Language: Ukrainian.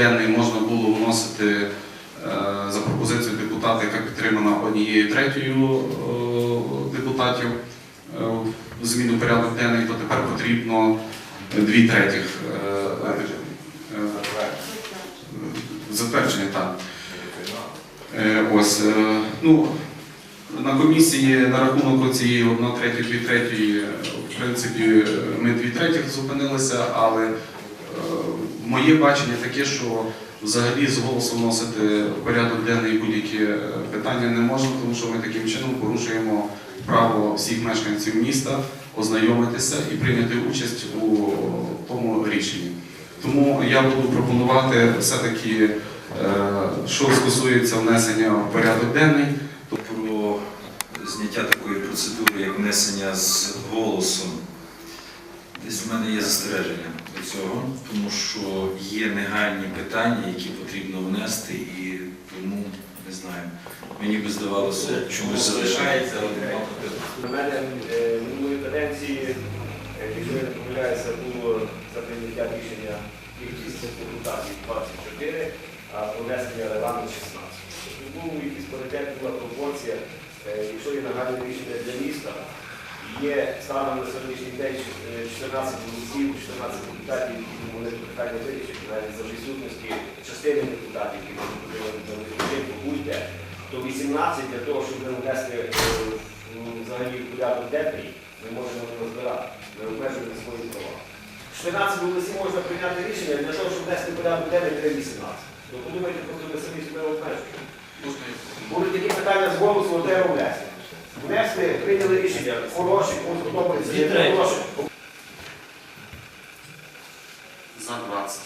денний можна було вносити е, за пропозицією депутата, яка підтримана однією третьою е, депутатів е, в зміну порядок денний, то тепер потрібно дві третіх затвердження. Так. Ось, ну, на комісії на рахунок цієї 1 третьої, 2 третьої, е, в принципі, ми 2 третіх зупинилися, але моє бачення таке, що взагалі з голосу вносити в порядок денний будь-які е, питання не можна, тому що ми таким чином порушуємо право всіх мешканців міста ознайомитися і прийняти участь у тому рішенні. Тому я буду пропонувати все-таки, е, що стосується внесення в порядок денний, то про зняття такої процедури, як внесення з голосом. Десь в мене є застереження цього, тому що є негайні питання, які потрібно внести, і тому не знаю. Мені би здавалося, чомусь залишається. У мене е, минулої каденції, е, якщо я не помиляюся, було за прийняття рішення кількість депутатів 24, а внесення регламент 16. Тобто був якийсь паритет, була пропорція. Е, Якщо є нагальне рішення для міста, є станом на сьогоднішній день е, 14 голосів, 14 депутатів, які вони питання вирішать, навіть за відсутності частини депутатів, які підтримку будь-де, то 18 для того, щоб внести е, взагалі в порядок денний, ми можемо не розбирати, ми обмежуємо свої права. 14 голосів можна прийняти рішення для того, щоб внести порядок денний 3-18. Ну подумайте, поки ви самі себе обмежуєте. Будуть такі питання з голосу, треба внести. Внести, прийняли рішення, хороші, подобається, хороші. за 20.